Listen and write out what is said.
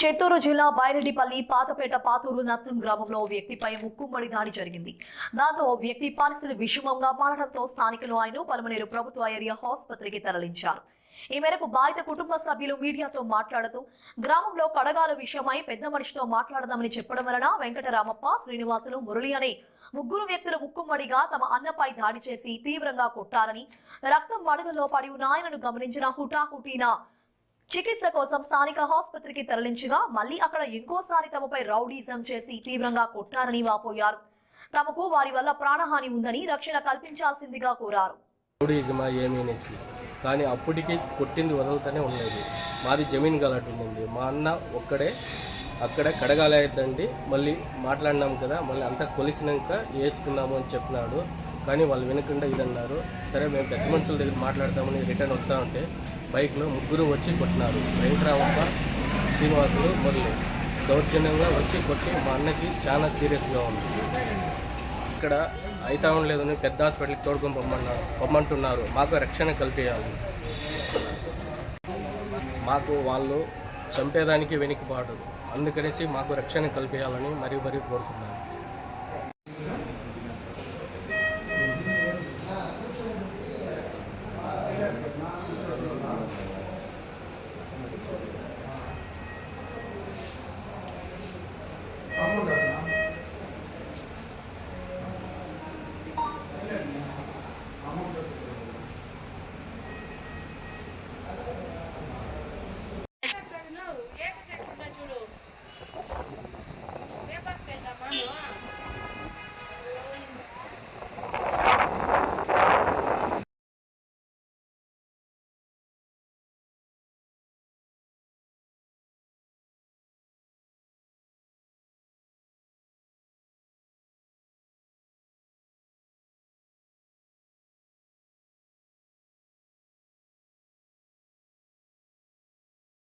చిత్తూరు జిల్లా బైరెడ్డిపల్లి పాతపేట పాతూరు నత్తం గ్రామంలో వ్యక్తిపై ముక్కుమ్మడి దాడి జరిగింది. దాంతో ఓ వ్యక్తి పరిస్థితి విషమంగా మారడంతో స్థానికులు ఆయన పలమనేరు ప్రభుత్వ ఏరియా ఆసుపత్రికి తరలించారు. ఈ మేరకు బాధిత కుటుంబ సభ్యులు మీడియాతో మాట్లాడుతూ గ్రామంలో కడగాల విషయమై పెద్ద మనిషితో మాట్లాడదామని చెప్పడం వలన వెంకటరామప్ప శ్రీనివాసులు మురళి అనే ముగ్గురు వ్యక్తులు ముక్కుమ్మడిగా తమ అన్నపై దాడి చేసి తీవ్రంగా కొట్టారని రక్తం మడుగులో పడి ఉన్న ఆయనను గమనించిన హుటాహుటీన చికిత్స కోసం స్థానిక ఆసుపత్రికి తరలించగా మళ్ళీ అక్కడ ఇంకోసారి తమపై రౌడీజం చేసి తీవ్రంగా కొట్టారని వాపోయారు. తమకు వారి వల్ల ప్రాణహాని ఉందని రక్షణ కల్పించాల్సిందిగా కోరారు. ఏమీ అనేసి. కానీ అప్పటికి కొట్టింది వదులుతూనే ఉండేది మాది జమీన్ గలాట్ ఉండింది మా అన్న ఒక్కడే అక్కడ కడగాలేదండి. మళ్ళీ మాట్లాడినాం కదా మళ్ళీ అంతా కొలిసినాక వేసుకున్నాము అని చెప్పినాడు. కానీ వాళ్ళు వినకుండా ఇది అన్నారు సరే మేము పెద్ద మనుషుల దగ్గర మాట్లాడతామని రిటర్న్ వస్తా ఉంటే బైక్లో ముగ్గురు వచ్చి కొట్టినారు. వెంకటరామప్ప శ్రీనివాసులు మురళి. దౌర్జన్యంగా వచ్చి కొట్టి మా అన్నకి చాలా సీరియస్గా ఉంది. ఇక్కడ అయితే ఉండలేదని పెద్ద హాస్పిటల్కి తోడుకొని పొమ్మన్నారు పొమ్మంటున్నారు. మాకు రక్షణ కల్పించాలి. మాకు వాళ్ళు చంపేదానికి వెనుకబాటు. అందుకనేసి మాకు రక్షణ కల్పించాలని మరీ మరీ కోరుతున్నాను.